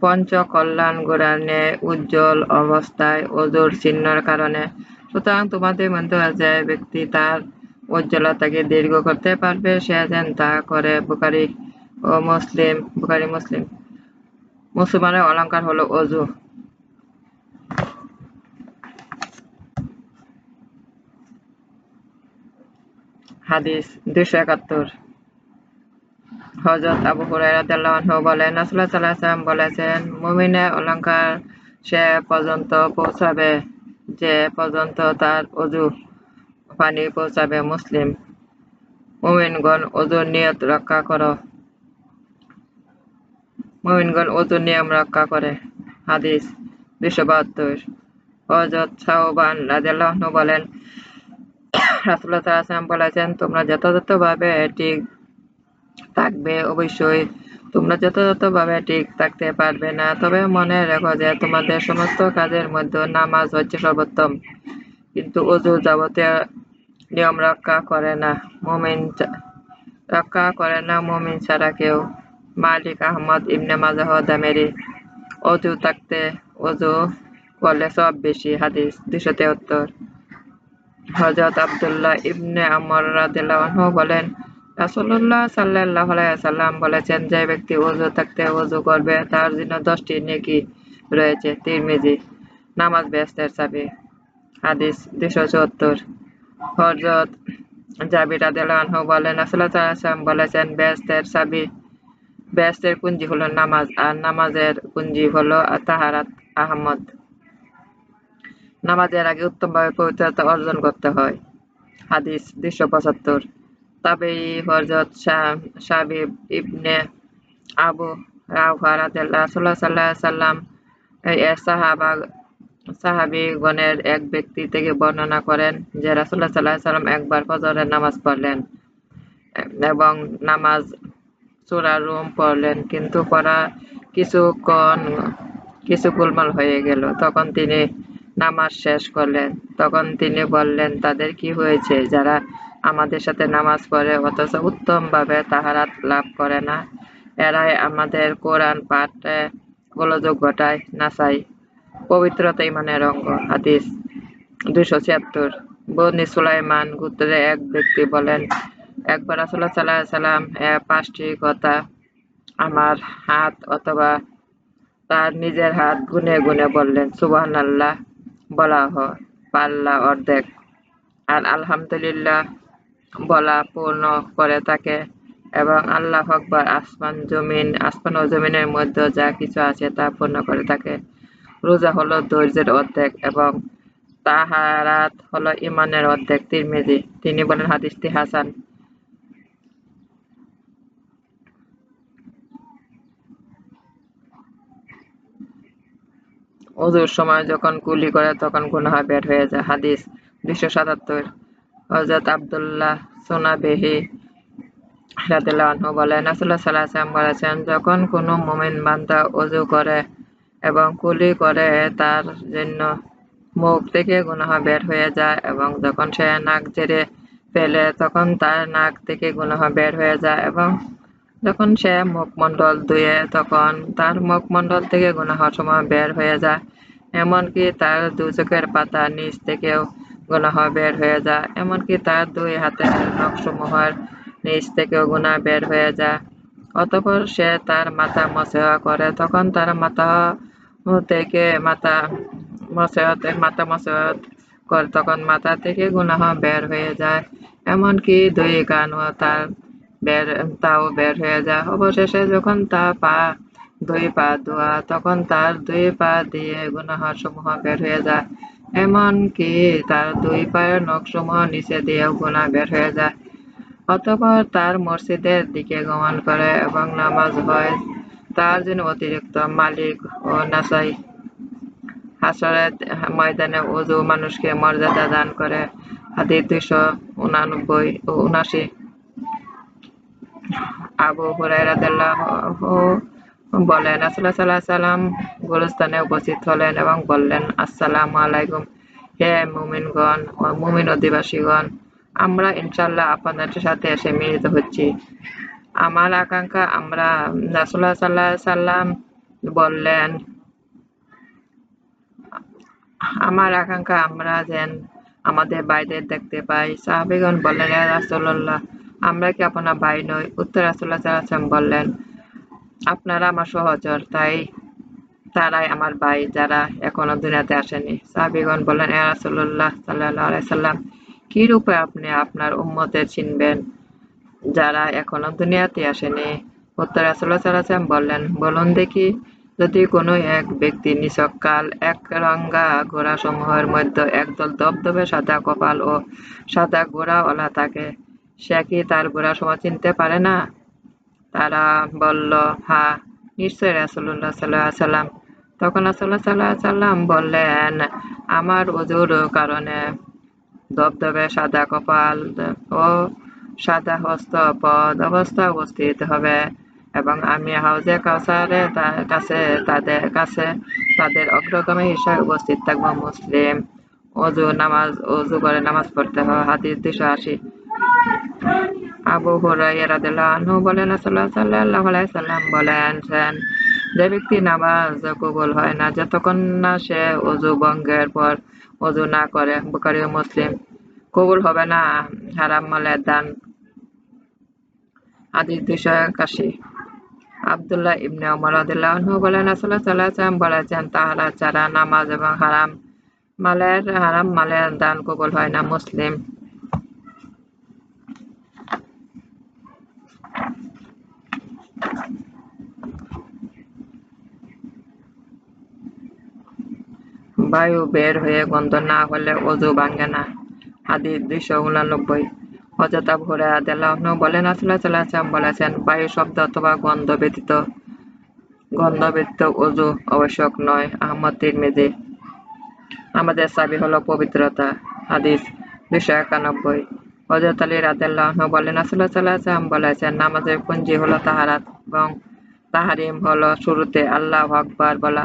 পঞ্চকল্যাণ গোড়ার ন্যায় উজ্জ্বল অবস্থায় অজুর চিহ্নের কারণে। সুতরাং তোমাদের মধ্যে যে ব্যক্তি তার উজ্জ্বলতাকে দীর্ঘ করতে পারবে, সে যেন তা করে। বুখারী ও মুসলিম বুখারী মুসলিম। মুসলমানের অলঙ্কার হলো অজু। হাদিস দুইশো একাত্তর। হযরত আবু আনহু বলেন, রাসূলুল্লাহ সাল্লাল্লাহু আলাইহি ওয়াসাল্লাম বলেছেন, মুমিনের অলঙ্কার সে পর্যন্ত পৌঁছাবে, যে পর্যন্ত তার অজু পানি পৌঁছাবে মুসলিম। মুমিনগণ অজুর নিয়ত রক্ষা করো। মুমিনগণ অজুর নিয়ম রক্ষা করে। হাদিস দুইশো বাহাত্তর। হযরত সাওবান রাদিয়াল্লাহু বলেন আলাইহি ওয়াসাল্লাম বলেছেন, তোমরা যথাযথভাবে ঠিক থাকবে অবশ্যই। তোমরা যথাযথভাবে ঠিক থাকতে পারবে না। তবে মনে রেখো যে তোমাদের সমস্ত কাজের মধ্যে নামাজ হচ্ছে সর্বোত্তম। কিন্তু অজু যাবতীয় নিয়ম রক্ষা করে না। মুমিন রক্ষা করে না মুমিন ছাড়া কেউ। মালিক আহমদ ইবনে মাজাহ দামেরি। অজু থাকতে অজু করলে সব বেশি হাদিস। দুশো তেহত্তর। হজরত আবদুল্লাহ ইবনে আমর রাদিয়াল্লাহু বলেন রাসূলুল্লাহ সাল্লাল্লাহু আলাইহি ওয়াসাল্লাম বলেছেন, যে ব্যক্তি অজু থাকতে অজু করবে, তার জন্য দশটি নেকি রয়েছে। তিরমিজি, নামাজ বেহেশতের চাবি, হাদিস দুশো চুয়াত্তর। হযরত জাবির আনহু বলেন আলাইহি ওয়াসাল্লাম বলেছেন বেহেশতের চাবি বেহেশতের কুঞ্জি হলো নামাজ, আর নামাজের কুঞ্জি হলো তাহারাত আহমদ। নামাজের আগে উত্তমভাবে পবিত্রতা অর্জন করতে হয়। হাদিস দুশো পঁচাত্তর। শাবিব ইবনে আবু এক ব্যক্তি থেকে বর্ণনা করেন যে সাল্লাম একবার ফজরের নামাজ পড়লেন এবং নামাজ সূরা রুম পড়লেন। কিন্তু পড়া কিছুক্ষণ, কিছু গোলমাল হয়ে গেল। তখন তিনি নামাজ শেষ করলেন। তখন তিনি বললেন, তাদের কি হয়েছে? যারা আমাদের সাথে নামাজ পড়ে, অথচ উত্তমভাবে তাহারাত লাভ করে না। এরাই আমাদের কোরআন পাঠে গোলযোগ ঘটায় নাসাই পবিত্রতা ইমানের অঙ্গ, হাদিস দুইশো ছিয়াত্তর। বনি সুলাইমান গোত্রের এক ব্যক্তি বলেন, একবার রাসূলুল্লাহ সাল্লাল্লাহু আলাইহি সাল্লাম পাঁচটি কথা আমার হাত অথবা তার নিজের হাত গুনে গুনে বললেন, সুবহানাল্লাহ, বলা হয়, পাল্লা অর্ধেক। আর আলহামদুলিল্লাহ বলা পূর্ণ করে থাকে এবং আল্লাহ আকবার আসমান জমিন, আসমান ও জমিনের মধ্যে যা কিছু আছে তা পূর্ণ করে থাকে রোজা হলো ধৈর্যের অর্ধেক এবং তাহারাত হলো ইমানের অর্ধেক। তিরমিজি, তিনি বলেন হাদিসটি হাসান। অজুর সময় যখন কুলি করে, তখন গুনাহ বের হয়ে যায়। হাদিস দুইশো সাতাত্তর। হযরত আব্দুল্লাহ সুনাবেহি আনহু বলেন, রাসূলুল্লাহ সাল্লাল্লাহু বলেছেন, যখন কোনো মুমিন বান্দা ওযু করে এবং কুলি করে, তার জন্য মুখ থেকে গুনাহ বের হয়ে যায় এবং যখন সে নাক ঝেড়ে ফেলে, তখন তার নাক থেকে গুনাহ বের হয়ে যায় এবং যখন সে মুখমণ্ডল ধুয়ে, তখন তার মুখমণ্ডল থেকে গুনাহ সময় বের হয়ে যায়। এমনকি তার দু চোখের পাতা নিচ থেকেও গুনাহ বের হয়ে যায়। এমনকি তার দুই হাতের নখসমূহের নিচ থেকেও গুনাহ বের হয়ে যায়। অতঃপর সে তার মাথা মসেওয়া করে। তখন তার মাথা থেকে মাথা মসেওয়াতে মাথা মসেওয়াত করে। তখন মাথা থেকে গুনাহ বের হয়ে যায়। এমনকি দুই কানও তার বের, তাও বের হয়ে যায়। অবশেষে যখন তা পা, দুই পা ধোয়া, তখন তার দুই পা দিয়ে গুনাহ সমূহ বের হয়ে যায়। এমনকি তার দুই পায়ের নখসমূহ নিচে দিয়েও গুনাহ বের হয়ে যায়। অতঃপর তার মসজিদের দিকে গমন করে এবং নামাজ হয়। তার জন্য অতিরিক্ত মালিক ও নাসাই হাসরের ময়দানে অজু মানুষকে মর্যাদা দান করে। হাদিস দুইশো উনানব্বই ও উনাশি। আবু হুরায়রাদিয়াল্লাহু বলেন, রাসূলুল্লাহ সাল্লাল্লাহু আলাইহি সাল্লাম গোরস্থানে উপস্থিত হলেন এবং বললেন, আসসালামু আলাইকুম, হে মুমিনগণ মুমিন অধিবাসীগণ, আমরা ইনশাল্লাহ আপনাদের সাথে এসে মিলিত হচ্ছি। আমার আকাঙ্ক্ষা, আমরা রাসূলুল্লাহ সাল্লাল্লাহু আলাইহি সাল্লাম বললেন, আমার আকাঙ্ক্ষা, আমরা যেন আমাদের ভাইদের দেখতে পাই। সাহাবীগণ বললেন রাসূলুল্লাহ, আমরা কি আপনার ভাই নই? উত্তর আলাইহি সাল্লাম বললেন আপনারা আমার সহচর, তাই তারাই আমার ভাই যারা এখনও দুনিয়াতে আসেনি। সাহাবীগণ বললেন রাসূলুল্লাহ সাল্লাল্লাহু আলাইহি সাল্লাম, কি রূপে আপনি আপনার উম্মতের চিনবেন যারা এখনও দুনিয়াতে আসেনি? উত্তর আলাইহি সাল্লাম বললেন, বলুন দেখি, যদি কোনো এক ব্যক্তি নিছককাল এক রঙা ঘোড়াসমূহের মধ্যে একদল দবদবে সাদা কপাল ও সাদা ঘোড়াওয়ালা থাকে, সে কি তার ঘোড়া ঘোড়াসমূহ চিনতে পারে না? তারা বলল, হা নিশ্চয় রাসূলুল্লাহ সাল্লাল্লাহু আলাইহি সাল্লাম তখন রাসূলুল্লাহ সাল্লাল্লাহু আলাইহি সাল্লাম বললেন, আমার ওযুর কারণে ধবধবে সাদা কপাল ও সাদা হস্ত পদ অবস্থা উপস্থিত হবে এবং আমি হাউজে কাউসারের কাছে তাদের কাছে তাদের অগ্রগামী হিসাবে উপস্থিত থাকব মুসলিম। অজু নামাজ অজু করে নামাজ পড়তে হয় হাদিস দুশো আশি। আবু আনহু বলেন আলাইহি সাল্লাম বলেছেন যে ব্যক্তি নামাজ কবুল হয় না, যতক্ষণ না সে অজু ভঙ্গের পর অজু না করে, বুখারী ও মুসলিম, কবুল হবে না, হারাম মালের দান। হাদিস দুইশো একাশি। আব্দুল্লাহ ইবনে ওমর রাদিয়াল্লাহু বলেন, রাসূলুল্লাহ সাল্লাল্লাহু আলাইহি সাল্লাম বলেছেন, তাহারা ছাড়া নামাজ এবং হারাম মালের হারাম মালের দান কবুল হয় না, মুসলিম। বায়ু বের হয়ে গন্ধ না হলে অজু ভাঙে না। হাদিস দুইশো উনানব্বই। হযরত আবু হুরায়রা রাদিয়াল্লাহু বলেন রাসূলুল্লাহ সাল্লাল্লাহু আলাইহি বলেছেন, বায়ু শব্দ অথবা গন্ধ ব্যতীত গন্ধ ব্যতীত অজু আবশ্যক নয়, আহমদ তিরমিজি। আমাদের চাবি হলো পবিত্রতা। হাদিস দুইশো একানব্বই। হযরত আলী রাদিয়াল্লাহু আনহু বলেন রাসূলুল্লাহ সাল্লাল্লাহু আলাইহি বলেছেন, নামাজের পুঞ্জি হলো তাহারাত এবং তাহারিম হলো শুরুতে আল্লাহ আকবার বলা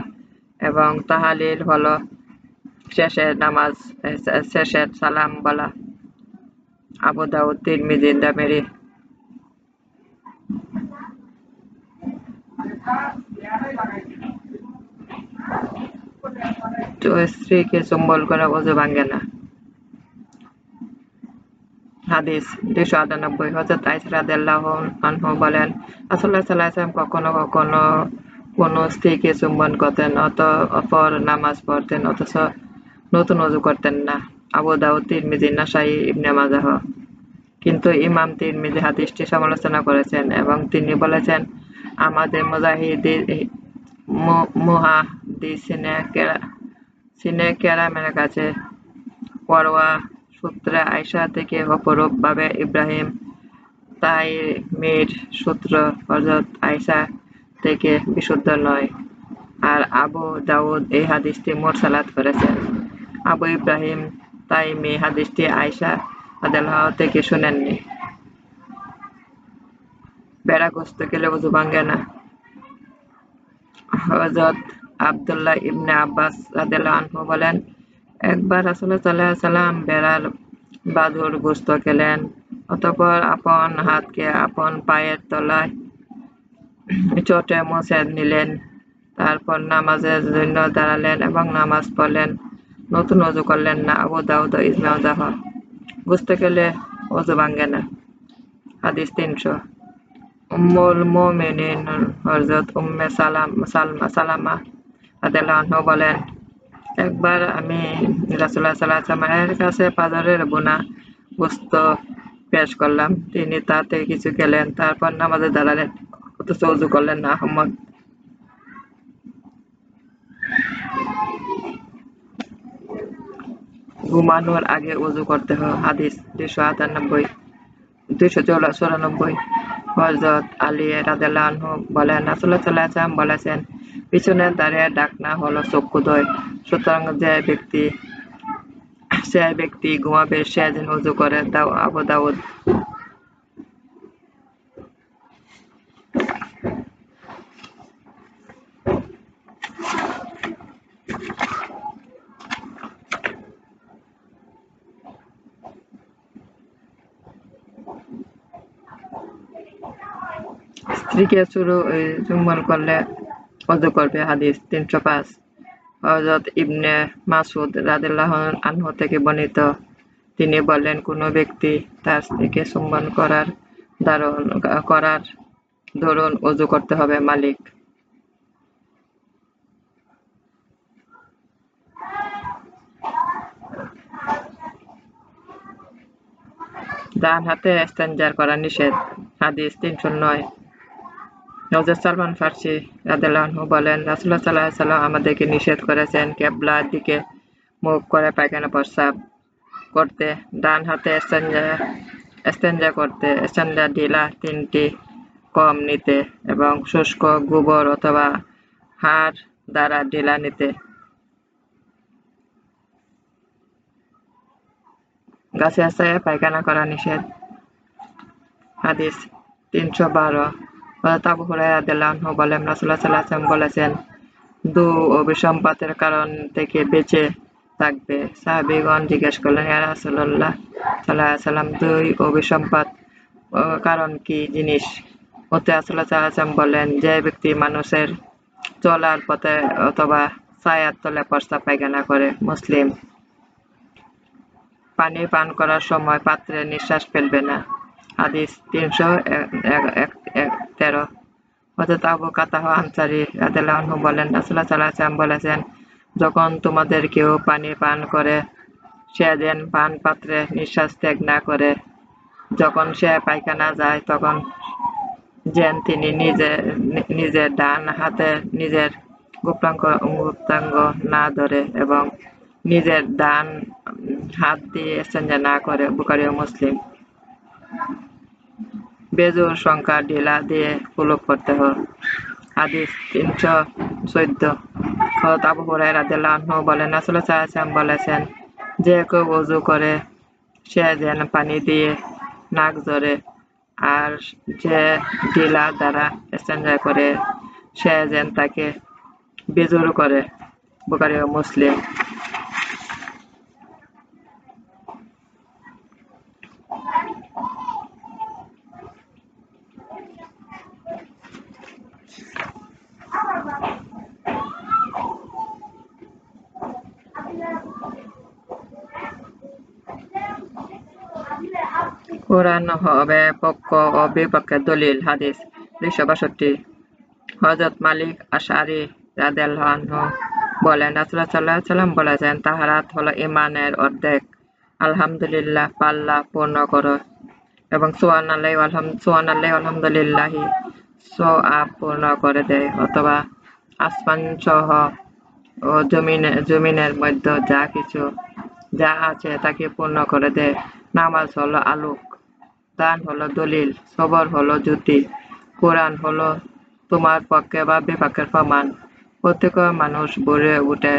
এবং তাহালিল হলো শেষে নামাজ, শেষে সালাম বলা। আবু দাউদ, তিরমিজি, দামেরি। তো স্ত্রীকে চুম্বল করে অজু ভাঙ্গে না। হাদিস দুইশো আটানব্বই। হজরত আইসা রাদিয়াল্লাহু আনহু বলেন, রাসূলুল্লাহ সাল্লাল্লাহু কখনো কখনো কোন স্ত্রীকে চুম্বন করতেন অত অপর নামাজ পড়তেন, অথচ নতুন অজু করতেন না। আবু দাউদ, তিরমিজি, নাসাই, ইবনে মাজাহ। কিন্তু ইমাম তিরমিজি হাদিসটি সমালোচনা করেছেন এবং তিনি বলেছেন, আমাদের মুজাহিদি কেরা, সিনে কেরামের কাছে পরোয়া সূত্রে আয়সা থেকে অপরূপভাবে ইব্রাহিম তাই তাইমির সূত্র হযরত আয়সা থেকে বিশুদ্ধ নয়। আর আবু দাউদ এই হাদিসটি মুরসালাত করেছেন। আবু ইব্রাহিম তাইমি হাদিসটি আয়সা রাদিয়াল্লাহু থেকে শুনেননি। বেড়া গোস্ত খেলে অজু ভাঙ্গে না। হযরত আব্দুল্লাহ ইবনে আব্বাস রাদিয়াল্লাহু আনহু বলেন, একবার সাল্লাল্লাহু আলাইহি সাল্লাম বেড়াল বাদুর গোস্ত খেলেন, অতপর আপন হাতকে আপন পায়ের তলায় চটে মুছে নিলেন, তারপর নামাজের জন্য দাঁড়ালেন এবং নামাজ পড়লেন। নতুন অজু করলেন না। আবু দাউদ ইবনে মাজাহ গোস্ত খেলে অজু ভাঙ্গে না। হাদিস তিনশো। উম্মুল মুমিনিন হযরত উম্মে সালাম, সালমা, সালামা আনহু বলেন, একবার আমি রাসূলুল্লাহ সাল্লাল্লাহু আলাইহি কাছে পাথরের বোনা, গোস্ত পেশ করলাম। তিনি তাতে কিছু খেলেন, তারপর নামাজে দাঁড়ালেন অথচ অজু করলেন না আহমদ। ঘুমানোর আগে উজু করতে হয়। হাদিস দুইশো আটানব্বই, দুইশো চৌরানব্বই। হজরত আলী রাজু বলেন আলাইহি ওয়াসাল্লাম বলেছেন পিছনের দ্বারে ডাকনা হলো চক্ষুদয়। সুতরাং যে ব্যক্তি, সে ব্যক্তি ঘুমাবে সে যেন উজু করে দাও আবু দাউদ। শুরু চুম্বন করলে অজু করবে হাদিস তিনশো পাঁচ। হজরত ইবনে মাসুদ রাদিল্লাহ আনহু থেকে বর্ণিত। তিনি বললেন, কোনো ব্যক্তি তার স্ত্রীকে চুম্বন করার দারুণ, করার ধরুন অজু করতে হবে, মালিক। ডান হাতে স্ট্যান্ডার করা নিষেধ, হাদিস তিনশো নয়। নজর সালমান ফার্সি রাদেলানহু বলেন রাসুল্লাহ সাল্লাহ সাল্লাম আমাদেরকে নিষেধ করেছেন কেবলার দিকে মুখ করে পায়খানা প্রস্রাব করতে, ডান হাতে স্ট্যান্ডা করতে স্ট্যান্ডা ঢিলা তিনটি কম নিতে এবং শুষ্ক গোবর অথবা হাড় দ্বারা ঢিলা নিতে। গাছে আসায় পায়খানা করা নিষেধ। হাদিস তিনশো বারো। বলেন বলেছেন, দু অভিসম্পাতের কারণ থেকে বেঁচে থাকবে। জিজ্ঞেস করলেন সাল্লাম দুই অভিসম্পাত কারণ কি জিনিস? ওতে রাসূলুল্লাহ সাল্লাল্লাহু বলেন, যে ব্যক্তি মানুষের চলার পথে অথবা ছায়ার তলে প্রস্তাব পায়খানা করে, মুসলিম, পানি পান করার সময় পাত্রে নিঃশ্বাস ফেলবে না। হাদিস তিনশো তেরো। হজরত আবু কাতাহ আনসারি রাদিয়াল্লাহু বলেন, রাসূলুল্লাহ সাল্লাল্লাহু বলেছেন, যখন তোমাদের কেউ পানি পান করে, সে যেন পান পাত্রে নিঃশ্বাস ত্যাগ না করে। যখন সে পায়খানা যায়, তখন যেন তিনি নিজে নিজের ডান হাতে নিজের গুপ্তাঙ্গ গুপ্তাঙ্গ না ধরে এবং নিজের ডান হাত দিয়ে ইস্তেঞ্জা না করে, বুখারী ও মুসলিম। বেজোর সংখ্যা ঢিলা দিয়ে কুলুপ করতে হয় হাদিস তিনশো চোদ্দ। হযরত আবু হুরায়রা রাদিয়াল্লাহু বলেন, রাসূলুল্লাহ সাল্লাল্লাহু বলেছেন, যে কেউ উজু করে, সে যেন পানি দিয়ে নাক জড়ে আর যে ঢিলা দ্বারা ইস্তেঞ্জা করে, সে যেন তাকে বেজুর করে। বুখারী ও মুসলিম। কোরআন হবে পক্ষ ও বিপক্ষের দলিল, হাদিস, দুইশো বাষট্টি। হজরত মালিক আশারি রাদেলহানহ বলেন রাসুল্লাহ সাল্লাহ সাল্লাম বলেছেন তাহারাত হলো ইমানের অর্ধেক। আলহামদুলিল্লাহ, পাল্লা পূর্ণ করো। এবং সোয়ান আল্লাহ আলহাম সোয়ান আল্লাহ আলহামদুলিল্লাহি সোয়া পূর্ণ করে দেয় অথবা আসমান সহ ও জমিনে, জমিনের মধ্যে যা কিছু যা আছে তাকে পূর্ণ করে দেয় নামাজ হলো আলোক। দান হলো দলিল, সবর হলো জ্যোতি, কোরআন হলো তোমার পক্ষে বা বিপক্ষের প্রমাণ। প্রত্যেক মানুষ ভরে উঠে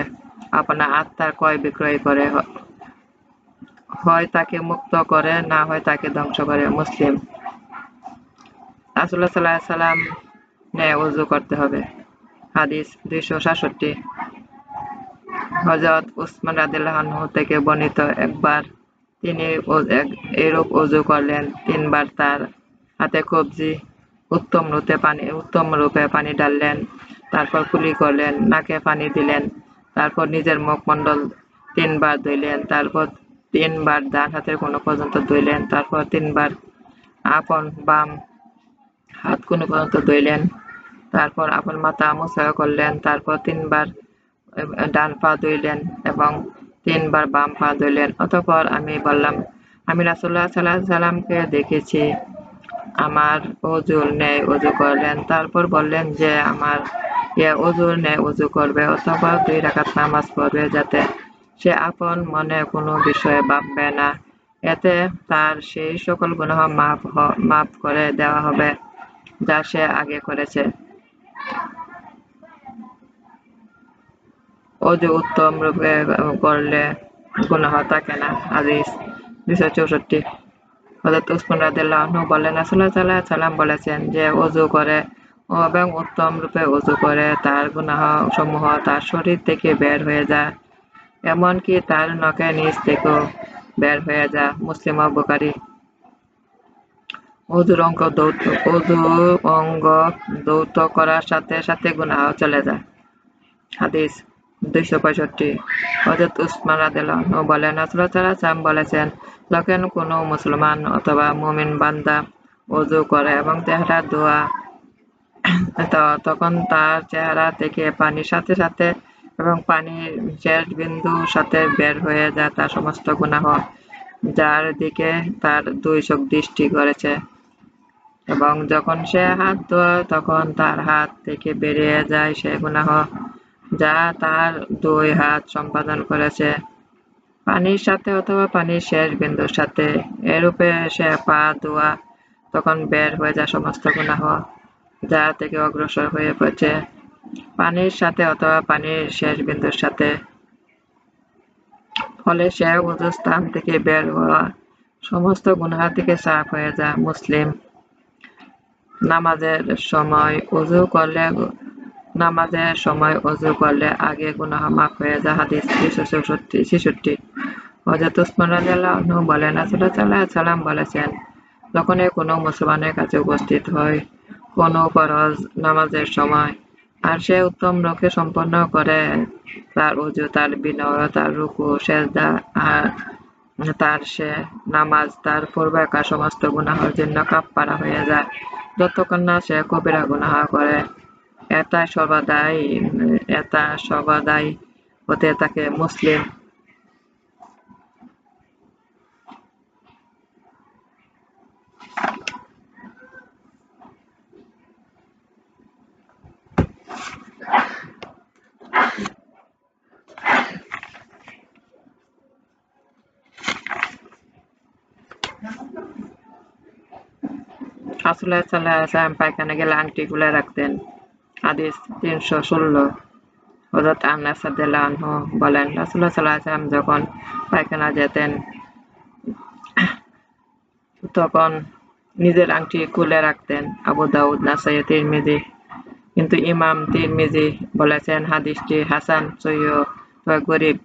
আপনার আত্মার ক্রয় বিক্রয় করে হয় তাকে মুক্ত করে, না হয় তাকে ধ্বংস করে। মুসলিম রাসুল্লাহ সাল্লাহ সাল্লাম নে উজু করতে হবে। হাদিস দুইশো সাতষট্টি। হজরত উসমান রাদিল্লাহ থেকে বর্ণিত একবার তিনি এরূপ অজু করলেন। তিনবার তার হাতে কবজি, উত্তম রূপে পানি, উত্তম রূপে পানি ডাললেন তারপর কুলি করলেন, নাকে পানি দিলেন। তারপর নিজের মুখমণ্ডল তিনবার ধুইলেন। তারপর তিনবার ডান হাতের কোনো পর্যন্ত ধুইলেন। তারপর তিনবার আপন বাম হাত কোনো পর্যন্ত ধুইলেন। তারপর আপন মাথা মোছা করলেন। তারপর তিনবার ডান পা ধুইলেন এবং তিনবার বাম পা ধুলেন অতঃপর আমি বললাম, আমি রাসুল্লাহ সাল্লাহ সাল্লামকে দেখেছি। আমার অজুর নেই অজু করলেন। তারপর বললেন যে, আমার এ অজুর নেই অজু করবে অথবা দুই রাখাত নামাজ পড়বে যাতে সে আপন মনে কোনো বিষয়ে ভাববে না। এতে তার সেই সকল গুনাহ মাফ মাফ করে দেওয়া হবে যা সে আগে করেছে। অজু উত্তম রূপে করলে গুনাহ থাকে না। হাদিস দুশো চৌষট্টি। হজরত উসমান রাদিয়াল্লাহু বলেন, রাসূলুল্লাহ সাল্লাল্লাহু আলাইহি সাল্লাম বলেছেন যে অজু করে এবং উত্তম রূপে অজু করে, তার গুনাহ সমূহ তার শরীর থেকে বের হয়ে যায় এমনকি তার নখের নিচ থেকেও বের হয়ে যায় মুসলিম ও বুখারী। অজুর অঙ্গ দৌত অজু অঙ্গ দৌত করার সাথে সাথে গুনাহ চলে যায়। হাদিস দুইশো পঁয়ষট্টি। হজরত উসমান রাদিয়াল্লাহু বলেন সাল্লাম বলেছেন যখন কোনো মুসলমান অথবা মুমিন বান্দা অজু করে এবং চেহারা ধোয়া তখন তার চেহারা থেকে পানির সাথে সাথে এবং পানির শেষ বিন্দুর সাথে বের হয়ে যায় তার সমস্ত গুনাহ, যার দিকে তার দুই চোখ দৃষ্টি করেছে। এবং যখন সে হাত ধোয়, তখন তার হাত থেকে বেরিয়ে যায় সে গুনাহ। যা তার দুই হাত সম্পাদন করেছে। পানির সাথে অথবা পানির শেষ বিন্দুর সাথে, এরূপে সে পা ধোয়া তখন বের হয়ে যায় সমস্ত গুনাহ যা থেকে অগ্রসর হয়ে পড়ছে। পানির সাথে অথবা পানির শেষ বিন্দুর সাথে, ফলে সে উজু স্থান থেকে বের হওয়া সমস্ত গুনাহ থেকে সাফ হয়ে যায়। মুসলিম নামাজের সময় উজু করলে নামাজের সময় অজু করলে আগে গুনাহ মাফ হয়ে যায়। হাদিস দুশো চৌষট্টি ছেষট্টি। হজরত উসমান রাদিয়াল্লাহু আনহু বলেন, রাসূলুল্লাহ সাল্লাম বলেছেন যখনই কোনো মুসলমানের কাছে উপস্থিত হয়, কোনো ফরজ নামাজের সময়, আর সে উত্তম রূপে সম্পন্ন করে, তার উজু তার বিনয়, তার রুকু, সেজদা, আর তার সে নামাজ, তার পূর্বেকার সমস্ত গুনাহের জন্য কাফফারা হয়ে যায়। যতক্ষণ না সে কবিরা গুনাহ করে এটা সর্বদাই এটা সর্বদাই হতে থাকে মুসলিম। রাসূলুল্লাহ সাল্লাল্লাহু আলাইহি ওয়াসাল্লাম পায়খানা গেলে আংটি খুলে রাখতেন। হাদিস তিনশো ষোলো। আনাস রাদিয়াল্লাহু আনহু বলেন আলাইহি ওয়াসাল্লাম যখন পায়খানা যেতেন, তখন নিজের আংটি খুলে রাখতেন আবু দাউদ নাসাই তিরমিজি। কিন্তু ইমাম তিরমিজি বলেছেন, হাদিসটি হাসান তবে গরিব।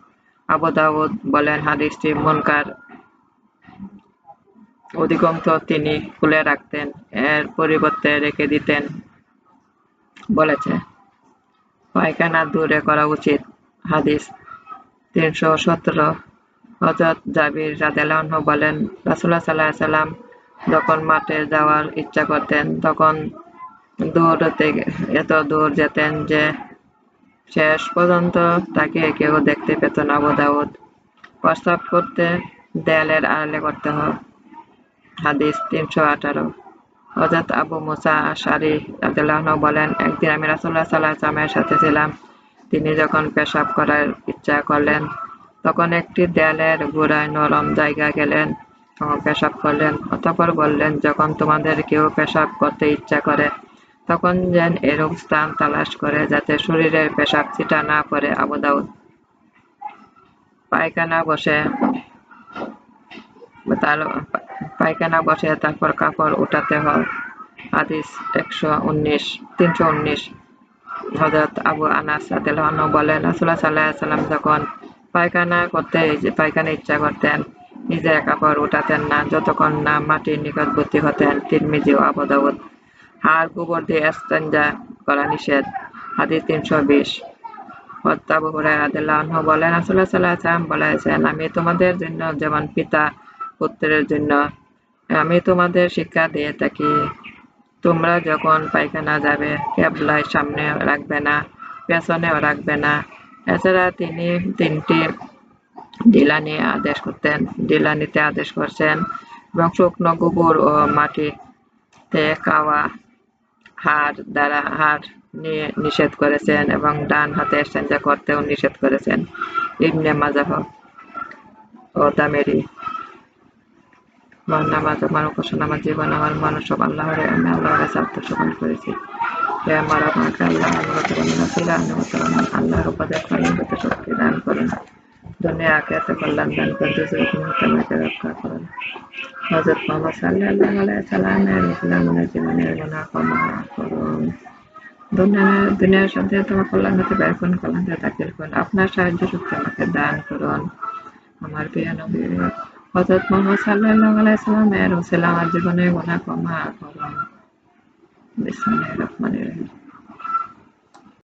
আবু দাউদ বলেন, হাদিসটি মুনকার। অধিকাংশ তিনি খুলে রাখতেন, এর পরিবর্তে রেখে দিতেন। বলেছে। পায়খানা দূরে করা উচিত, হাদিস তিনশো সতেরো হজরত জাবির রাদেলাহ বলেন রাসুল্লাহ সাল্লাহ সাল্লাম যখন মাঠে যাওয়ার ইচ্ছা করতেন, তখন দৌড়তে এত দূর যেতেন যে শেষ পর্যন্ত তাকে কেউ দেখতে পেত না। বোধাউদ প্রস্তাব করতে দেয়ালের আড়ালে করতে হয়। হাদিস তিনশো আঠারো। হজরত আবু মুসা আশারি রাদিয়াল্লাহু বলেন, একদিন আমি রাসূলুল্লাহ সাল্লাল্লাহু আলাইহি ওয়াসাল্লামের সাথে ছিলাম। তিনি যখন পেশাব করার ইচ্ছা করলেন, তখন একটি দেয়ালের গোড়ায় নরম জায়গা গেলেন এবং পেশাব করলেন। অতঃপর বললেন, যখন তোমাদের কেউ পেশাব করতে ইচ্ছা করে, তখন যেন এরূপ স্থান তালাশ করে যাতে শরীরের পেশাব ছিটা না পড়ে আবু দাউদ। পায়খানা বসে তার পায়খানা বসে, তারপর কাপড় উঠাতে হয়। হাদিস একশো উনিশ, তিনশো উনিশ। হজরত আবু আনাস রাদিয়াল্লাহু বলেন, রাসূলুল্লাহ সাল্লাল্লাহু সাল্লাম যখন পায়খানা করতে পায়খানা ইচ্ছা করতেন নিজের কাপড় উঠাতেন না, যতক্ষণ না মাটির নিকটবর্তী হতেন, তিরমিজি ও আবু দাউদ। হাড় গোবর দিয়ে ইস্তেঞ্জা করা নিষেধ। হাদিস তিনশো বিশ। রাদিয়াল্লাহু আনহু বলেন, রাসূলুল্লাহ সাল্লাল্লাহু সাল্লাম বলেছেন, আমি তোমাদের জন্য, যেমন পিতা পুত্রের জন্য আমি তোমাদের শিক্ষা দিয়ে থাকি। তোমরা যখন পায়খানা যাবে কেবলায় সামনে রাখবে না, পেছনেও রাখবে না। এছাড়া তিনি তিনটি ডিলানি আদেশ করতেন। ডিলানিতে আদেশ করছেন, এবং শুকনো গোবর ও মাটিতে খাওয়া হাড় দ্বারা হাড় নিয়ে নিষেধ করেছেন এবং ডান হাতে এক্সচেঞ্জা করতেও নিষেধ করেছেন। ইবনে মাজাহ ও দামেরি নামাজ আমার উপাসনা, আমার জীবন, আমার মানুষ, সব আল্লাহরে আমি আল্লাহর কাছে করেছি। হে আমার আমাকে আল্লাহ অনুগত আল্লাহর উপদেশ পালন করতে শক্তি দান করুন। দুনিয়া আখিরাতে কল্যাণ দান করুন দুজক মুহূর্তে আমাকে রক্ষা করুন। হযরত মুহাম্মদ সাল্লাল্লাহু আলাইহি সাল্লামের ইসলামের জীবনের গুনাহ ক্ষমা করুন। দুনিয়ার দুনিয়ার সাথে তোমার কল্যাণ হতে বের করুন কল্যাণ দাখিল করুন। আপনার সাহায্য শক্তি আমাকে দান করুন। আমার প্রিয় হযরত মোহাম্মদ সাল্লাহ আলাইহি সাল্লামের ওসিলা আমার জীবনে গোনা ক্ষমা করুন বিসমিল্লাহির রহমানির রহিম